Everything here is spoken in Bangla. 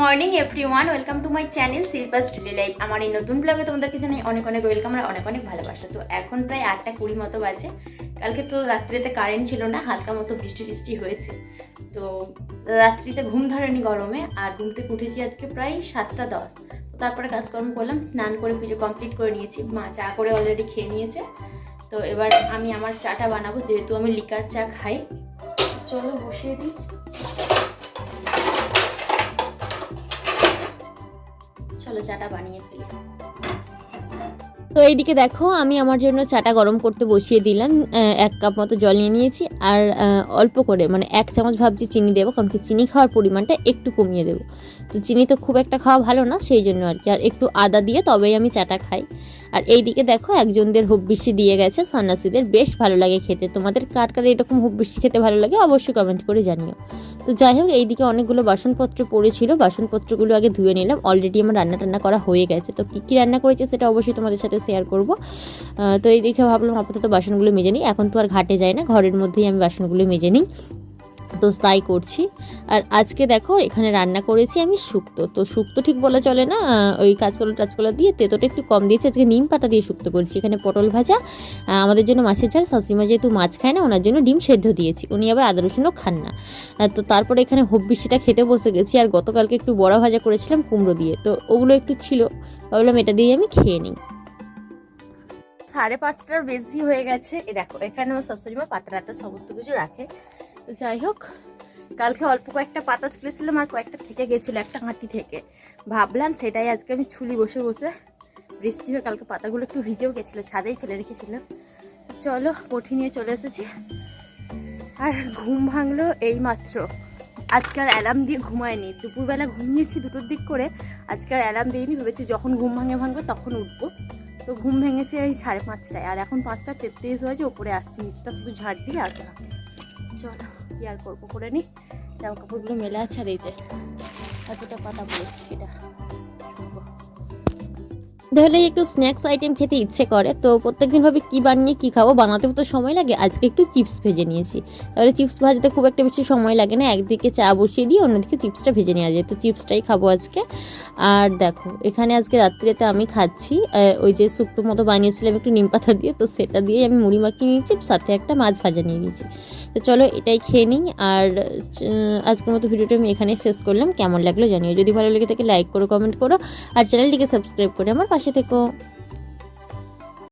Morning everyone welcome to my channel Shilpa's daily life আমার এই নতুন ব্লগে তোমাদেরকে জানাই অনেক অনেক ওয়েলকাম আর অনেক অনেক ভালোবাসা। তো এখন প্রায় আটটা কুড়ি মতো বাজে। কালকে তো রাত্রিতে কারেন্ট ছিল না, হালকা মতো বৃষ্টি টিষ্টি হয়েছে। তো রাত্রিতে ঘুম ধরেনি গরমে, আর ঘুম থেকে উঠেছি আজকে প্রায় সাতটা দশ। তো তারপরে কাজকর্ম করলাম, স্নান করে পুজো কমপ্লিট করে নিয়েছি। মা চা করে অলরেডি খেয়ে নিয়েছে। তো এবার আমি আমার চাটা বানাবো, যেহেতু আমি লিকার চা খাই। চলো বসিয়ে দিই। চলো চাটা বানিয়ে ফেলি। তো এইদিকে দেখো, আমি আমার জন্য চাটা গরম করতে বসিয়ে দিলাম। এক কাপ মতো জল নিয়ে নিয়েছি আর অল্প করে মানে এক চামচ ভাবছি চিনি দেবো, কারণ কি চিনি খাওয়ার পরিমাণটা একটু কমিয়ে দেবো। তো চিনি তো খুব একটা খাওয়া ভালো না, সেই জন্য আর কি। আর একটু আদা দিয়ে তবেই আমি চাটা খাই। আর এইদিকে দেখো একজনদের হব্বিসি দিয়ে গেছে, সন্ন্যাসীদের বেশ ভালো লাগে খেতে। তোমাদের কার কার এরকম হব্বিসি খেতে ভালো লাগে অবশ্যই কমেন্ট করে জানিও। তো যাই হোক, এইদিকে অনেকগুলো বাসনপত্র পড়েছিল, বাসনপত্রগুলো আগে ধুয়ে নিলাম। অলরেডি আমার রান্না টান্না করা হয়ে গেছে। তো কী কী রান্না করেছে সেটা অবশ্যই তোমাদের সাথে শেয়ার করব। তো এই দেখে ভাবলাম আপাতত বাসনগুলো মেজে নিই। এখন তো আর ঘাটে যায় না, ঘরের মধ্যেই আমি বাসনগুলো মেজে নিই। তো তাই করছি। আর আজকে দেখো, এখানে রান্না করেছি আমি শুক্তো। তো শুক্তো ঠিক বলা চলে না? ওই কাঁচকলা টাচকলা দিয়ে তেতোটা একটু কম দিয়েছি। আজকে নিম পাতা দিয়ে শুক্তো করছি এখানে পটল ভাজা আমাদের জন্য মাছের ঝাল। শাশুড়িমা যেহেতু মাছ খায় না, ওনার জন্য ডিম সেদ্ধ দিয়েছি। উনি আবার আদা রসুনও খান না। তো তারপরে এখানে হব্বিসিটা খেতে বসে গেছি। আর গতকালকে একটু বড়া ভাজা করেছিলাম কুমড়ো দিয়ে। তো ওগুলো একটু ছিল। ভাবলাম এটা দিয়ে আমি খেয়ে নিই। সাড়ে পাঁচটার বেশি হয়ে গেছে। এ দেখো এখানে আমার শাশুড়ি মা পাতা টাতা সমস্ত কিছু রাখে। তো যাই হোক, কালকে অল্প কয়েকটা পাতা ছুলেছিলাম আর কয়েকটা থেকে গেছিল, একটা হাঁটি থেকে। ভাবলাম সেটাই আজকে আমি ছুলি বসে বসে। বৃষ্টি হয়ে কালকে পাতাগুলো একটু ভিজেও গেছিল, ছাদেই ফেলে রেখেছিলাম। চলো পঠি নিয়ে চলে এসেছি। আর ঘুম ভাঙলো এই মাত্র আজকে আর অ্যালার্ম দিয়ে ঘুমায়নি। দুপুরবেলা ঘুমিয়েছি দুটোর দিক করে, আজকে আর অ্যালার্ম দিইনি, ভেবেছি যখন ঘুম ভাঙে ভাঙবে তখন উঠবো। তো ঘুম ভেঙেছে এই সাড়ে পাঁচটায়। আর এখন পাঁচটা তেত্রিশ হয়েছে, ওপরে আসছি, নিচটা শুধু ঝাড় দিয়ে আসলাম। চলো আর করব, করে নি। জামা কাপড়গুলো মেলে আছে, আর এই যে এতটা পাতা পড়েছি এটা। তাহলে একটু স্ন্যাক্স আইটেম খেতে ইচ্ছে করে, তো প্রত্যেকদিন ভাবে কি বানিয়ে, কি খাব? বানাতেও তো সময় লাগে, আজকে একটু চিপস ভেজে নিয়েছি। তাহলে চিপস ভাজতে খুব একটা বেশি সময় লাগে না, একদিকে চা বসিয়ে দিয়ে অন্যদিকে চিপসটা ভেজে নেওয়া যায়। তো চিপসটাই খাব আজকে। আর দেখো, এখানে আজকে রাত্রিতে আমি খাচ্ছি ওই যে শুক্তো মতো বানিয়েছিলাম একটু নিম পাতা দিয়ে, তো সেটা দিয়ে আমি মুড়ি মাখিয়ে নিয়েছি, সাথে একটা মাছ ভাজা নিয়ে নিয়েছি। তো চলো এটাই খেয়ে নিই। আর আজকের মতো ভিডিওটা আমি এখানেই শেষ করলাম। কেমন লাগল জানিও। যদি ভালো লেগে থাকে লাইক করো কমেন্ট করো। আর চ্যানেলটিকে সাবস্ক্রাইব করে আমার পাশে থেকো।